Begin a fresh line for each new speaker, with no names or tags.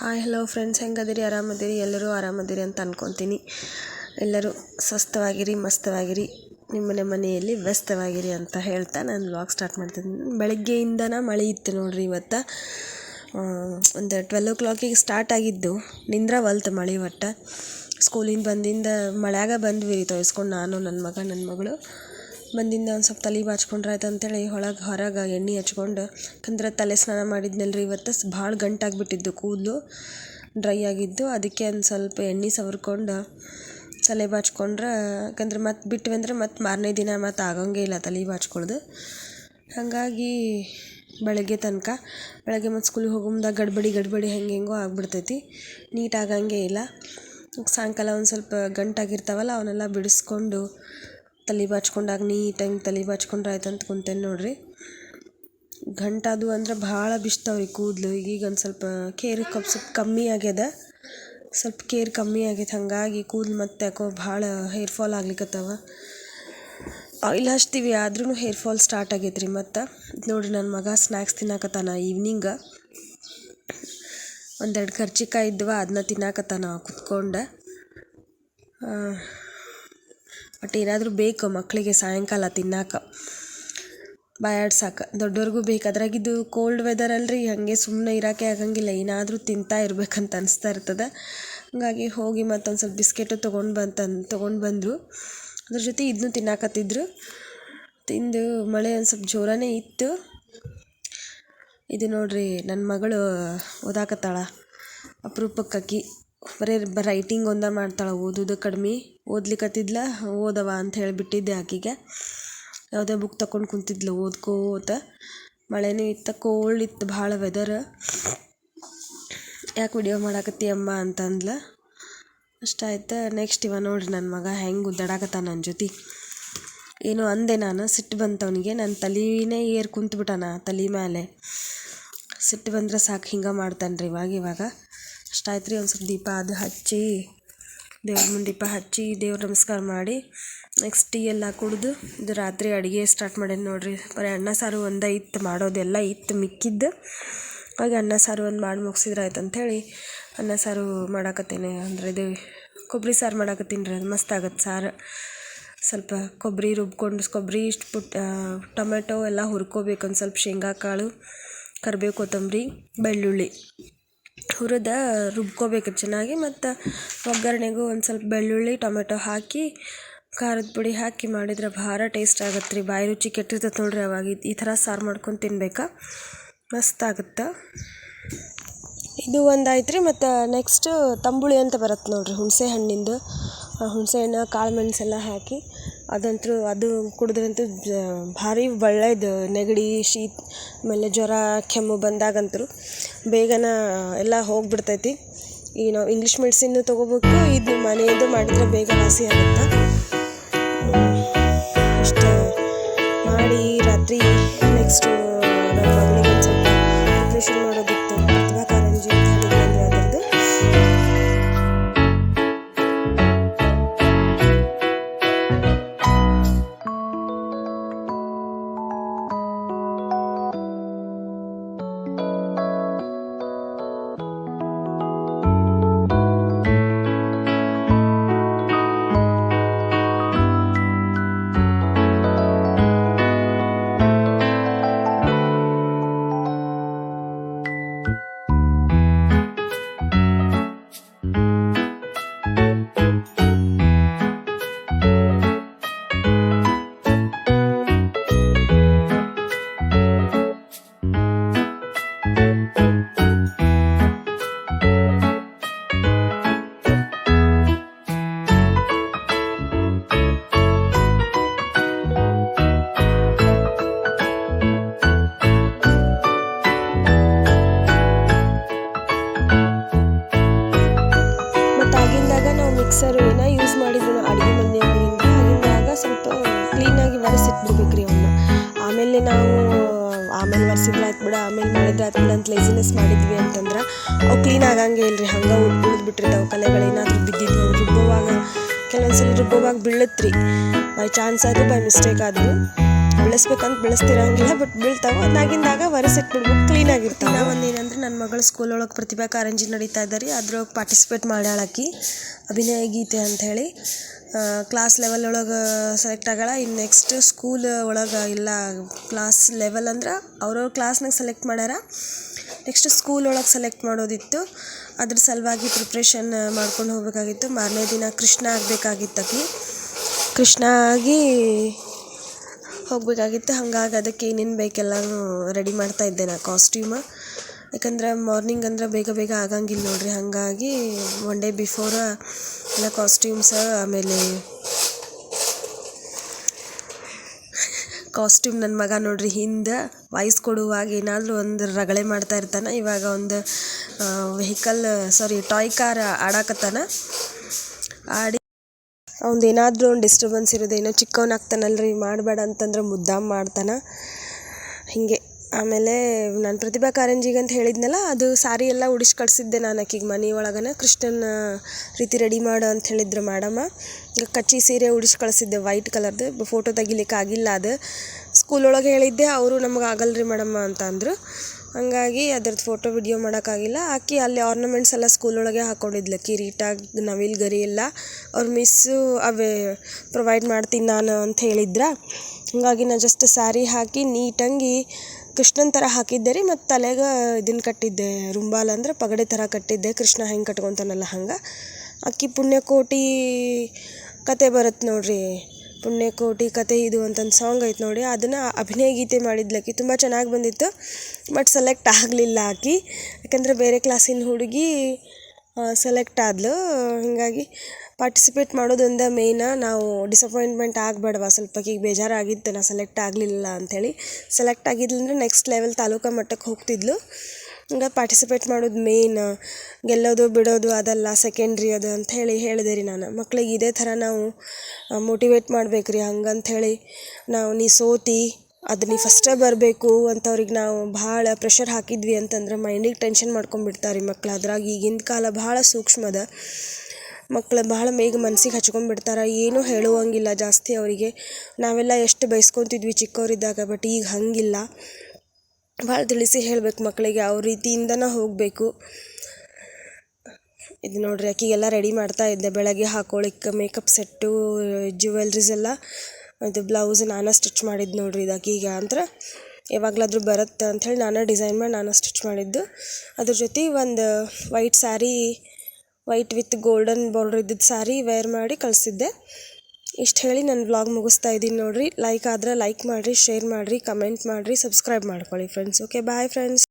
Hi hello friends ಹೆಂಗದಿರಿ? ಆರಾಮದಿರಿ? ಎಲ್ಲರೂ ಆರಾಮದಿರಿ ಅಂತ ಅನ್ಕೊತೀನಿ. ಎಲ್ಲರೂ ಸ್ವಸ್ಥವಾಗಿರಿ, ಮಸ್ತವಾಗಿರಿ. ನಿಮ್ಮನೆ ಮನೆಯಲ್ಲಿ ವ್ಯಸ್ತವಾಗಿರಿ ಅಂತ ಹೇಳ್ತಾ ನಾನು ವ್ಲಾಗ್ ಸ್ಟಾರ್ಟ್ ಮಾಡ್ತೀನಿ ಬೆಳಗ್ಗೆಯಿಂದನೇ ಮಳೆ ಇತ್ತು ನೋಡಿರಿ ಇವತ್ತು. ಒಂದು ಟ್ವೆಲ್ ಓ ಕ್ಲಾಕಿಗೆ ಸ್ಟಾರ್ಟ್ ಆಗಿದ್ದು. ನಿಂದ್ರ ಒಲ್ತು ಮಳೆ ಒಟ್ಟ. ಸ್ಕೂಲಿಂದ ಬಂದಿಂದ ಮಳ್ಯಾಗ ಬಂದ್ವಿ ರೀ ತೊಯ್ಸ್ಕೊಂಡು ನಾನು ನನ್ನ ಮಗ ನನ್ನ ಮಗಳು. ಬಂದಿಂದ ಒಂದು ಸ್ವಲ್ಪ ತಲೆ ಬಾಚ್ಕೊಂಡ್ರೆ ಆಯ್ತು ಅಂತೇಳಿ ಒಳಗೆ ಹೊರಗೆ ಎಣ್ಣೆ ಹಚ್ಕೊಂಡು ಯಾಕಂದ್ರೆ ತಲೆ ಸ್ನಾನ ಮಾಡಿದ್ನಲ್ಲ ರೀ ಇವತ್ತು. ಭಾಳ ಗಂಟಾಗಿಬಿಟ್ಟಿದ್ದು ಕೂದಲು, ಡ್ರೈ ಆಗಿದ್ದು. ಅದಕ್ಕೆ ಒಂದು ಸ್ವಲ್ಪ ಎಣ್ಣೆ ಸವರ್ಕೊಂಡು ತಲೆ ಬಾಚ್ಕೊಂಡ್ರೆ, ಯಾಕಂದ್ರೆ ಮತ್ತೆ ಬಿಟ್ವಿ ಅಂದ್ರೆ ಮತ್ತೆ ಮಾರನೇ ದಿನ ಮತ್ತೆ ಆಗೋಂಗೇ ಇಲ್ಲ ತಲೆ ಬಾಚ್ಕೊಳ್ಳೋದು ಹಾಗಾಗಿ ಬೆಳಗ್ಗೆ ತನಕ, ಬೆಳಗ್ಗೆ ಮತ್ತು ಸ್ಕೂಲಿಗೆ ಹೋಗೋ ಗಡ್ಬಡಿ ಗಡ್ಬಡಿ ಹೆಂಗೆ ಹೆಂಗೋ ಆಗ್ಬಿಡ್ತೈತಿ. ನೀಟ್ ಆಗಂಗೆ ಇಲ್ಲ. ಸಾಯಂಕಾಲ ಒಂದು ಸ್ವಲ್ಪ ಗಂಟಾಗಿರ್ತಾವಲ್ಲ, ಅವನ್ನೆಲ್ಲ ಬಿಡಿಸ್ಕೊಂಡು ತಲೆ ಬಾಚ್ಕೊಂಡಾಗ ನೀಟಾಗಿ ತಲೆ ಬಾಚ್ಕೊಂಡ್ರೆ ಆಯ್ತು ಅಂತ ಕುಂತೇನೆ ನೋಡ್ರಿ. ಗಂಟಾದು ಅಂದ್ರೆ ಭಾಳ ಬಿಸ್ತಾವ್ರಿ ಕೂದಲು. ಈಗೀಗ ಒಂದು ಸ್ವಲ್ಪ ಕೇರ್ ಕಪ್ ಸ್ವಲ್ಪ ಕಮ್ಮಿ ಆಗ್ಯದ. ಸ್ವಲ್ಪ ಕೇರ್ ಕಮ್ಮಿ ಆಗೈತೆ ಹಾಗಾಗಿ ಕೂದಲು ಮತ್ತೆ ಯಾಕೋ ಭಾಳ ಹೇರ್ ಫಾಲ್ ಆಗ್ಲಿಕ್ಕತ್ತವ ಆಯಿಲ್ ಹಚ್ತೀವಿ ಆದ್ರೂ ಹೇರ್ ಫಾಲ್ ಸ್ಟಾರ್ಟ್ ಆಗೈತೆ ರೀ ಮತ್ತು ನೋಡಿರಿ ನನ್ನ ಮಗ ಸ್ನ್ಯಾಕ್ಸ್ ತಿನ್ನಕತ್ತಾನ ಈವ್ನಿಂಗ ಒಂದೆರಡು ಖರ್ಚಿಕಾಯಿ ಇದ್ವ ಅದನ್ನ ತಿನ್ನಕತ್ತಾನ ಕುತ್ಕೊಂಡು. ಬಟ್ ಏನಾದರೂ ಬೇಕು ಮಕ್ಕಳಿಗೆ ಸಾಯಂಕಾಲ ತಿನ್ನಕ್ಕೆ ಬಾಯಾಡ್ಸಕ್ಕೆ ದೊಡ್ಡವ್ರಿಗೂ ಬೇಕು. ಅದ್ರಾಗಿದ್ದು ಕೋಲ್ಡ್ ವೆದರ್ ಅಲ್ರಿ, ಹಾಗೆ ಸುಮ್ಮನೆ ಇರೋಕೆ ಆಗಂಗಿಲ್ಲ. ಏನಾದರೂ ತಿಂತಾ ಇರಬೇಕಂತ ಅನಿಸ್ತಾ ಇರ್ತದೆ. ಹಾಗಾಗಿ ಹೋಗಿ ಮತ್ತೊಂದು ಸ್ವಲ್ಪ ಬಿಸ್ಕೆಟು ತೊಗೊಂಡು ಬಂತಂದು ತೊಗೊಂಡು ಬಂದರು. ಅದ್ರ ಜೊತೆ ಇದನ್ನೂ ತಿನ್ನಾಕತ್ತಿದ್ರು. ತಿಂದು ಮಳೆ ಒಂದು ಸ್ವಲ್ಪ ಜೋರನೇ ಇತ್ತು. ಇದು ನೋಡ್ರಿ ನನ್ನ ಮಗಳು ಓದಾಕತ್ತಾಳ ಅಪರೂಪಕ್ಕಾಕಿ ಬರೀ ರೈಟಿಂಗ್ ಒಂದೇ ಮಾಡ್ತಾಳೆ, ಓದೋದು ಕಡ್ಮೆ. ಓದ್ಲಿಕತ್ತಿದ್ಲ, ಓದವ ಅಂತ ಹೇಳಿಬಿಟ್ಟಿದ್ದೆ ಆಕೆಗೆ. ಯಾವುದೇ ಬುಕ್ ತಗೊಂಡು ಕುಂತಿದ್ಲು ಓದ್ಕೋತ ಮಳೆನೂ ಇತ್ತು ಕೋಲ್ಡ್ ಇತ್ತು, ಭಾಳ ವೆದರ್ ಯಾಕೆ ವಿಡಿಯೋ ಮಾಡಾಕತ್ತಿ ಅಮ್ಮ ಅಂತಂದ್ಲ. ಅಷ್ಟಾಯ್ತು ನೆಕ್ಸ್ಟ್ ಇವ ನೋಡ್ರಿ ನನ್ನ ಮಗ ಹೆಂಗೆ ಗುದ್ದಾಡಾಕತ್ತ ನನ್ನ ಜೊತೆ. ಏನು ಅಂದೆ ನಾನು, ಸಿಟ್ಟು ಬಂತವನಿಗೆ ನನ್ನ ತಲೀನೇ ಏರ್ ಕುಂತ್ಬಿಟ್ಟಾನ, ತಲೆ ಮೇಲೆ ಸಿಟ್ಟು ಬಂದ್ರೆ ಸಾಕು ಹಿಂಗೆ ಮಾಡ್ತಾನೆ ರೀ ಇವಾಗ ಇವಾಗ. ಅಷ್ಟಾಯ್ತು ರೀ ಒಂದು ಸ್ವಲ್ಪ ದೀಪ ಅದು ಹಚ್ಚಿ, ದೇವ್ರ ಮುಂದೆ ದೀಪ ಹಚ್ಚಿ ದೇವ್ರ ನಮಸ್ಕಾರ ಮಾಡಿ ನೆಕ್ಸ್ಟ್ ಟೀ ಎಲ್ಲ ಕುಡಿದು ಇದು ರಾತ್ರಿ ಅಡುಗೆ ಸ್ಟಾರ್ಟ್ ಮಾಡೇನಿ ನೋಡಿರಿ. ಬರೀ ಅನ್ನ, ಸಾರು ಒಂದೇ ಇತ್ತು ಮಾಡೋದೆಲ್ಲ ಇತ್ತು ಮಿಕ್ಕಿದ್ದು ಹಾಗೆ ಅನ್ನ, ಸಾರು ಒಂದು ಮಾಡಿ ಮುಗಿಸಿದ್ರೆ ಆಯ್ತು ಅಂಥೇಳಿ ಅನ್ನ, ಸಾರು ಮಾಡಾಕತ್ತೇನೆ. ಅಂದರೆ ಇದು ಕೊಬ್ಬರಿ ಸಾರು ಮಾಡಾಕತ್ತೀನಿ ರೀ, ಅದು ಮಸ್ತ್ ಆಗತ್ತೆ ಸಾರು. ಸ್ವಲ್ಪ ಕೊಬ್ಬರಿ ರುಬ್ಕೊಂಡು ಕೊಬ್ಬರಿ ಇಷ್ಟು ಪುಟ್ ಟೊಮೆಟೊ ಎಲ್ಲ ಹುರ್ಕೋಬೇಕು ಒಂದು ಸ್ವಲ್ಪ ಶೇಂಗಾ ಕಾಳು ಕರಿಬೇವು, ಕೊತ್ತಂಬರಿ, ಬೆಳ್ಳುಳ್ಳಿ. ಹುರಿದ ರುಬ್ಕೋಬೇಕು ಚೆನ್ನಾಗಿ, ಮತ್ತು ಒಗ್ಗರಣೆಗೂ ಒಂದು ಸ್ವಲ್ಪ ಬೆಳ್ಳುಳ್ಳಿ, ಟೊಮೆಟೊ ಹಾಕಿ, ಖಾರದ ಪುಡಿ ಹಾಕಿ ಮಾಡಿದ್ರೆ ಭಾಳ ಟೇಸ್ಟ್ ಆಗತ್ತೆ ರೀ ಬಾಯಿ ರುಚಿ ಕೆಟ್ಟಿರ್ತದೆ ನೋಡ್ರಿ ಅವಾಗ. ಈ ಥರ ಸಾರು ಮಾಡ್ಕೊಂಡು ತಿನ್ಬೇಕು? ಮಸ್ತ್ ಆಗುತ್ತೆ? ಇದು ಒಂದು ಆಯ್ತು ರೀ ಮತ್ತು ನೆಕ್ಸ್ಟು ತಂಬುಳಿ ಅಂತ ಬರುತ್ತೆ ನೋಡ್ರಿ, ಹುಣಸೆ ಹಣ್ಣಿಂದು. ಹುಣಸೆ ಹಣ್ಣು ಕಾಳು ಮೆಣಸೆಲ್ಲ ಹಾಕಿ ಅದಂತೂ ಅದು ಕುಡಿದ್ರಂತೂ ಭಾರಿ ಒಳ್ಳೆಯದು ನೆಗಡಿ, ಶೀತ, ಆಮೇಲೆ ಜ್ವರ, ಕೆಮ್ಮು ಬಂದಾಗಂತೂ ಬೇಗನೆ ಎಲ್ಲ ಹೋಗ್ಬಿಡ್ತೈತಿ. ಈಗ ನಾವು ಇಂಗ್ಲೀಷ್ ಮೆಡಿಸಿನ್ನು ತೊಗೋಬೇಕು, ಇದು ಮನೆಯದು ಮಾಡಿದರೆ ಬೇಗ ವಾಸಿ ಆಗುತ್ತೆ? ಇಷ್ಟು. ಮಾಡಿ ರಾತ್ರಿ ನೆಕ್ಸ್ಟು ಆಪ್ರೇಷನ್ ಮಾಡೋದಿತ್ತು ಆಮೇಲೆ ಮಾಡಿದ್ರೆ ಬಿಡ ಅಂತ ಲೇಸಿನೆಸ್ ಮಾಡಿದ್ವಿ ಅಂತಂದ್ರೆ ಅವು ಕ್ಲೀನ್ ಆಗಂಗೆ ಇಲ್ಲ ರೀ ಹಂಗೆ ಉಳಿದ್ಬಿಟ್ಟಿರ್ತಾವೆ ಕಲೆಗಳೇನಾದರೂ ಬಿದ್ದಿದ್ವು, ರುಬ್ಬುವಾಗ ಕೆಲವೊಂದು ಸಲ ರುಬ್ಬುವಾಗ ಬೀಳತ್ರಿ. ಬೈ ಚಾನ್ಸ್ ಆದರೂ ಬೈ ಮಿಸ್ಟೇಕ್ ಆದರೂ. ಬೆಳೆಸ್ಬೇಕಂತ ಬೆಳೆಸ್ತಿರಂಗಿಲ್ಲ ಬಟ್ ಬೀಳ್ತಾವೆ. ಅದಾಗಿಂದಾಗ ಕ್ಲೀನ್ ಆಗಿರ್ತಾವ. ನಾವು ಒಂದು ಏನಂದ್ರೆ ನನ್ನ ಮಗಳು ಸ್ಕೂಲ್ ಒಳಗೆ ಪ್ರತಿಭಾ ಕಾರಂಜಿ ನಡೀತಾ ಇದ್ದಾರೆ ಅದ್ರೊಳಗೆ ಪಾರ್ಟಿಸಿಪೇಟ್ ಮಾಡ್ಯಾಳಕಿ ಅಭಿನಯ ಗೀತೆ ಅಂತ ಹೇಳಿ. ಕ್ಲಾಸ್ ಲೆವೆಲ್ ಒಳಗೆ ಸೆಲೆಕ್ಟ್ ಆಗ್ಯಾಳ ಇನ್ನು ನೆಕ್ಸ್ಟ್ ಸ್ಕೂಲ್ ಒಳಗೆ ಇಲ್ಲ ಕ್ಲಾಸ್ ಲೆವೆಲ್ ಅಂದ್ರೆ ಅವ್ರವ್ರ ಕ್ಲಾಸ್ನಾಗ ಸೆಲೆಕ್ಟ್ ಮಾಡ್ಯಾರ. ನೆಕ್ಸ್ಟ್ ಸ್ಕೂಲ್ ಒಳಗೆ ಸೆಲೆಕ್ಟ್ ಮಾಡೋದಿತ್ತು. ಅದ್ರ ಸಲುವಾಗಿ ಪ್ರಿಪ್ರೇಷನ್ ಮಾಡ್ಕೊಂಡು ಹೋಗಬೇಕಾಗಿತ್ತು. ಮಾರನೇ ದಿನ ಕೃಷ್ಣ ಆಗಬೇಕಾಗಿತ್ತು ಆಕಿ. ಕೃಷ್ಣ ಆಗಿ ಹೋಗಬೇಕಾಗಿತ್ತು. ಹಂಗಾಗಿ ಅದಕ್ಕೆ ಏನೇನು ಬೇಕೆಲ್ಲನೂ ರೆಡಿ ಮಾಡ್ತಾ ಇದ್ದೆ ನಾ ಕಾಸ್ಟ್ಯೂಮ ಯಾಕಂದ್ರೆ ಮಾರ್ನಿಂಗ್ ಅಂದ್ರೆ ಬೇಗ ಬೇಗ ಆಗಂಗಿಲ್ಲ ನೋಡ್ರಿ. ಹಾಗಾಗಿ ಒನ್ ಡೇ ಬಿಫೋರ ಎಲ್ಲ ಕಾಸ್ಟ್ಯೂಮ್ಸ ಆಮೇಲೆ ಕಾಸ್ಟ್ಯೂಮ್ ನನ್ನ ಮಗ ನೋಡ್ರಿ, ಹಿಂದೆ ವಾಯ್ಸ್ ಕೊಡುವಾಗ ಏನಾದರೂ ಒಂದು ರಗಳೆ ಮಾಡ್ತಾ ಇರ್ತಾನೆ. ಇವಾಗ ಒಂದು ವೆಹಿಕಲ್ ಸಾರಿ ಟಾಯ್ ಕಾರ್ ಆಡಾಕತ್ತಾನ. ಆಡಿ ಅವ್ನ್ದು ಏನಾದರೂ ಒಂದು ಡಿಸ್ಟರ್ಬೆನ್ಸ್ ಇರೋದು ಚಿಕ್ಕವನಾಗ್ತಾನಲ್ರಿ ಮಾಡಬೇಡ ಅಂತಂದ್ರೆ ಮುದ್ದಾಮ್ ಮಾಡ್ತಾನೆ. ಹೀಗೆ, ಆಮೇಲೆ ನಾನು ಪ್ರತಿಭಾ ಕಾರಂಜಿಗೆ ಅಂತ ಹೇಳಿದ್ನಲ್ಲ, ಅದು ಸಾರಿ ಎಲ್ಲ ಉಡಿಸಿ ಕಳಿಸಿದ್ದೆ ನಾನು ಆಕಿಗೆ ಮನೆ ಒಳಗನ. ಕೃಷ್ಣನ ರೀತಿ ರೆಡಿ ಮಾಡು ಅಂತ ಹೇಳಿದ್ರು ಮೇಡಮ ಈಗ ಕಚ್ಚಿ ಸೀರೆ ಉಡಿಸಿ ಕಳಿಸಿದ್ದೆ ವೈಟ್ ಕಲರ್ದು ಫೋಟೋ ತೆಗಿಲಿಕ್ಕೆ ಆಗಿಲ್ಲ ಅದು. ಸ್ಕೂಲ್ ಒಳಗೆ ಹೇಳಿದ್ದೆ, ಅವರು ನಮಗೆ ಆಗಲ್ರಿ ಮೇಡಮ್ಮ ಅಂತ ಅಂದರು. ಹಂಗಾಗಿ ಅದ್ರದ್ದು ಫೋಟೋ ವಿಡಿಯೋ ಮಾಡೋಕ್ಕಾಗಿಲ್ಲ. ಆಕಿ ಅಲ್ಲಿ ಆರ್ನಮೆಂಟ್ಸ್ ಎಲ್ಲ ಸ್ಕೂಲ್ ಒಳಗೆ ಕಿರೀಟ ನವಿಲು ಗರಿ ಎಲ್ಲ. ಅವ್ರ ಮಿಸ್ಸು ಅವೇ ಪ್ರೊವೈಡ್ ಮಾಡ್ತೀನಿ ನಾನು ಅಂತ ಹೇಳಿದ್ರ? ಹಾಗಾಗಿ ನಾನು ಜಸ್ಟ್ ಸ್ಯಾರಿ ಹಾಕಿ ನೀಟಂಗಿ ಕೃಷ್ಣನ ಥರ ಹಾಕಿದ್ದೆ ರೀ. ಮತ್ತು ತಲೆಗೆ ಇದನ್ನು ಕಟ್ಟಿದ್ದೆ, ರುಂಬಾಲ್ ಅಂದ್ರೆ ಪಗಡೆ ಥರ ಕಟ್ಟಿದ್ದೆ. ಕೃಷ್ಣ ಹೆಂಗೆ ಕಟ್ಕೊತಾನಲ್ಲ ಹಂಗೆ. ಅಕ್ಕಿ ಪುಣ್ಯಕೋಟಿ ಕತೆ ಬರುತ್ತೆ ನೋಡ್ರಿ. ಪುಣ್ಯಕೋಟಿ ಕತೆ ಇದು ಅಂತಂದು ಸಾಂಗ್ ಐತೆ ನೋಡಿ. ಅದನ್ನು ಅಭಿನಯ ಗೀತೆ ಮಾಡಿದ್ಲಕ್ಕಿ ತುಂಬ ಚೆನ್ನಾಗಿ ಬಂದಿತ್ತು. ಬಟ್ ಸೆಲೆಕ್ಟ್ ಆಗಲಿಲ್ಲ ಆಕಿ. ಯಾಕಂದರೆ ಬೇರೆ ಕ್ಲಾಸಿನ ಹುಡುಗಿ ಸೆಲೆಕ್ಟ್ ಆದ್ಲು. ಹೀಗಾಗಿ ಪಾರ್ಟಿಸಿಪೇಟ್ ಮಾಡೋದೊಂದೇ ಮೇಯ್ನ ನಾವು ಡಿಸಪಾಯಿಂಟ್ಮೆಂಟ್ ಆಗಬೇಡವಾ. ಸ್ವಲ್ಪ ಆಕಿಗೆ ಬೇಜಾರಾಗಿತ್ತು. ನಾ ಸೆಲೆಕ್ಟ್ ಆಗಲಿಲ್ಲ ಅಂಥೇಳಿ ಸೆಲೆಕ್ಟ್ ಆಗಿದ್ಲಂದ್ರೆ ನೆಕ್ಸ್ಟ್ ಲೆವೆಲ್ ತಾಲೂಕು ಮಟ್ಟಕ್ಕೆ ಹೋಗ್ತಿದ್ಲು. ಹಂಗೆ ಪಾರ್ಟಿಸಿಪೇಟ್ ಮಾಡೋದು ಮೇಯ್ನ್ ಗೆಲ್ಲೋದು, ಬಿಡೋದು ಅದಲ್ಲ ಸೆಕೆಂಡ್ರಿ ಅದು ಅಂಥೇಳಿ ಹೇಳಿದೆ ರೀ ನಾನು. ಮಕ್ಳಿಗೆ ಇದೇ ಥರ ನಾವು ಮೋಟಿವೇಟ್ ಮಾಡ್ಬೇಕು ರೀ. ಹಂಗಂಥೇಳಿ ನಾವು ನೀ ಸೋತಿ, ಅದು ನೀ ಫಸ್ಟೇ ಬರಬೇಕು ಅಂಥವ್ರಿಗೆ ನಾವು ಭಾಳ ಪ್ರೆಷರ್ ಹಾಕಿದ್ವಿ ಅಂತಂದ್ರೆ ಮೈಂಡಿಗೆ ಟೆನ್ಷನ್ ಮಾಡ್ಕೊಂಡ್ಬಿಡ್ತಾರೆ ರೀ ಮಕ್ಳು. ಅದ್ರಾಗ ಈಗಿನ ಕಾಲ ಭಾಳ ಸೂಕ್ಷ್ಮ ಅದ. ಮಕ್ಳು ಭಾಳ ಮೇಗ ಮನಸ್ಸಿಗೆ ಹಚ್ಕೊಂಡ್ಬಿಡ್ತಾರೆ. ಏನೂ ಹೇಳುವಂಗಿಲ್ಲ ಜಾಸ್ತಿ ಅವರಿಗೆ. ನಾವೆಲ್ಲ ಎಷ್ಟು ಬೈಸ್ಕೊತಿದ್ವಿ ಚಿಕ್ಕವರಿದ್ದಾಗ ಬಟ್ ಈಗ ಹಾಗಿಲ್ಲ. ಭಾಳ ತಿಳಿಸಿ ಹೇಳ್ಬೇಕು ಮಕ್ಕಳಿಗೆ ಯಾವ ರೀತಿಯಿಂದನೇ ಹೋಗಬೇಕು. ಇದು ನೋಡ್ರಿ ಆಕಿಗೆಲ್ಲ ರೆಡಿ ಮಾಡ್ತಾ ಇದ್ದೆ. ಬೆಳಗ್ಗೆ ಹಾಕೊಳ್ಳಿಕ್ಕೆ ಮೇಕಪ್ ಸೆಟ್ಟು ಜ್ಯುವೆಲ್ರೀಸ್ ಎಲ್ಲ, ಇದು ಬ್ಲೌಸ್ ನಾನೇ ಸ್ಟಿಚ್ ಮಾಡಿದ್ದು ನೋಡ್ರಿ ಇದು ಆಕಿಗೆ ಅಂದ್ರೆ ಯಾವಾಗಲಾದರೂ ಬರುತ್ತೆ ಅಂಥೇಳಿ ನಾನೇ ಡಿಸೈನ್ ಮಾಡಿ ನಾನೇ ಸ್ಟಿಚ್ ಮಾಡಿದ್ದು. ಅದ್ರ ಜೊತೆ ಒಂದು white saree white with golden border ಇದ್ದಿದ್ದು ಸ್ಯಾರಿ ವೇರ್ ಮಾಡಿ ಕಳಿಸಿದ್ದೆ. ಇಷ್ಟು ಹೇಳಿ ನನ್ನ ವ್ಲಾಗ್ ಮುಗಿಸ್ತಾ ಇದ್ದೀನಿ ನೋಡಿರಿ. ಲೈಕ್ ಆದರೆ ಲೈಕ್ ಮಾಡಿರಿ ಶೇರ್ ಮಾಡಿರಿ ಕಮೆಂಟ್ ಮಾಡಿರಿ ಸಬ್ಸ್ಕ್ರೈಬ್ ಮಾಡ್ಕೊಳ್ಳಿ ಫ್ರೆಂಡ್ಸ್ ಓಕೆ ಬಾಯ್ ಫ್ರೆಂಡ್ಸ್